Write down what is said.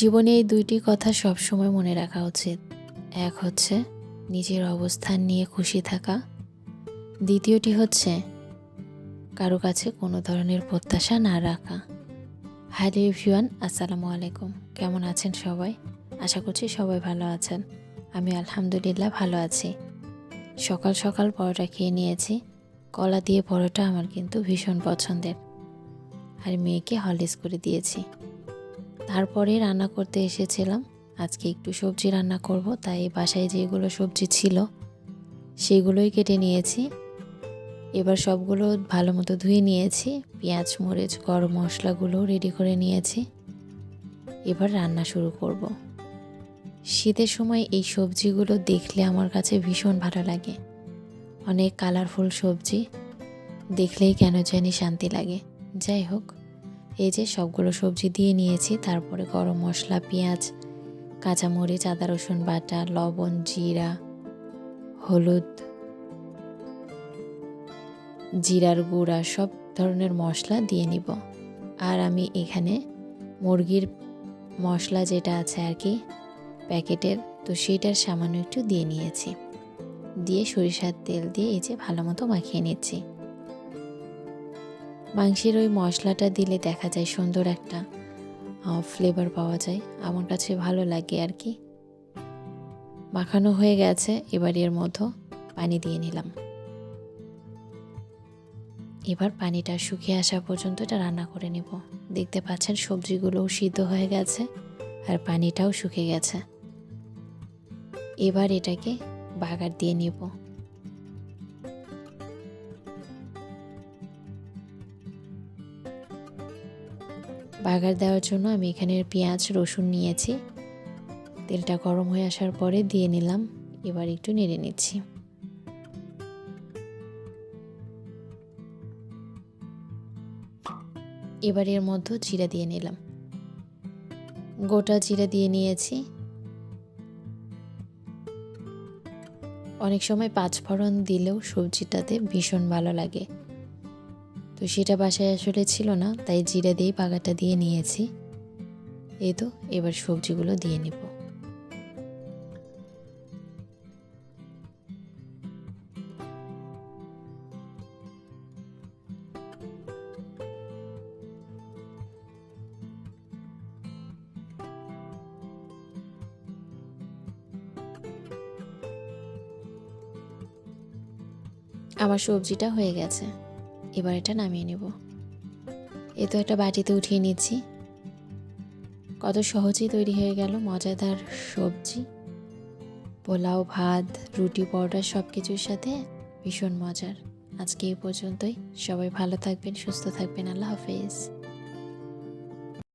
জীবনে এই দুইটি কথা সবসময় মনে রাখা উচিত। এক হচ্ছে, নিজের অবস্থান নিয়ে খুশি থাকা। দ্বিতীয়টি হচ্ছে, কারও কাছে কোনো ধরনের প্রত্যাশা না রাখা। হাই এভরিওয়ান আসসালামু আলাইকুম। কেমন আছেন সবাই? আশা করছি সবাই ভালো আছেন। আমি আলহামদুলিল্লাহ ভালো আছি। সকাল সকাল পরোটা খেয়ে নিয়েছি। কলা দিয়ে পরোটা আমার কিন্তু ভীষণ পছন্দের। আর মেয়েকে হলিস করে দিয়েছি। তারপরে রান্না করতে এসেছিলাম। আজকে একটু সবজি রান্না করব, তাই বাসায় যেগুলো সবজি ছিল সেগুলোই কেটে নিয়েছি। এবার সবগুলো ভালো মতো ধুয়ে নিয়েছি, পেঁয়াজ, মরিচ, গরম মশলাগুলো রেডি করে নিয়েছি। এবার রান্না শুরু করব। শীতের সময় এই সবজিগুলো দেখলে আমার কাছে ভীষণ ভালো লাগে। অনেক কালারফুল সবজি, দেখলেই কেন জানি শান্তি লাগে। যাই হোক। এই যে সবগুলো সবজি দিয়ে নিয়েছি, তারপরে গরম মশলা, পেঁয়াজ, কাঁচামরিচ, আদা, রসুন বাটা, লবণ, জিরা, হলুদ, জিরার গুঁড়া, সব ধরনের মশলা দিয়ে নিব। আর আমি এখানে মুরগির মশলা যেটা আছে আর কি, প্যাকেটের, তো সেইটার সামান্য একটু দিয়ে নিয়েছি। দিয়ে সরিষার তেল দিয়ে এই যে ভালো মতো মাখিয়ে নিচ্ছি। মাংসের ওই মশলাটা দিলে দেখা যায় সুন্দর একটা ফ্লেভার পাওয়া যায়। আমার কাছে ভালো লাগে আর কি। মাখানো হয়ে গেছে, এবার এর মধ্যে পানি দিয়ে নিলাম। এবার পানিটা শুকিয়ে আসা পর্যন্ত এটা রান্না করে নেব। দেখতে পাচ্ছেন সবজিগুলোও সিদ্ধ হয়ে গেছে আর পানিটাও শুকিয়ে গেছে। এবার এটাকে বাগার দিয়ে নেব। বাগার দেওয়ার জন্য আমি এখানে পেঁয়াজ, রসুন নিয়েছি। তেলটা গরম হয়ে আসার পরে দিয়ে নিলাম। এবার একটু নেড়ে নিচ্ছি। এবার এর মধ্যে জিরা দিয়ে নিলাম। গোটা জিরা দিয়ে নিয়েছি। অনেক সময় পাঁচফোড়ন দিলেও সবজিটাতে ভীষণ ভালো লাগে। তো সেটা বাসায় আসলে ছিল না, তাই জিরা দিয়ে বাগাটা দিয়ে নিয়েছি। এই তো, এবার সবজিগুলো দিয়ে নিব। আমার সবজিটা হয়ে গেছে। এবার এটা নামিয়ে নেব। এ তো একটা বাটিতে উঠিয়ে নিচ্ছি। কত সহজেই তৈরি হয়ে গেল মজাদার সবজি। পোলাও, ভাত, রুটি, পরোটা সব কিছুর সাথে ভীষণ মজার। আজকে এই পর্যন্তই। সবাই ভালো থাকবেন, সুস্থ থাকবেন। আল্লাহ হাফেজ।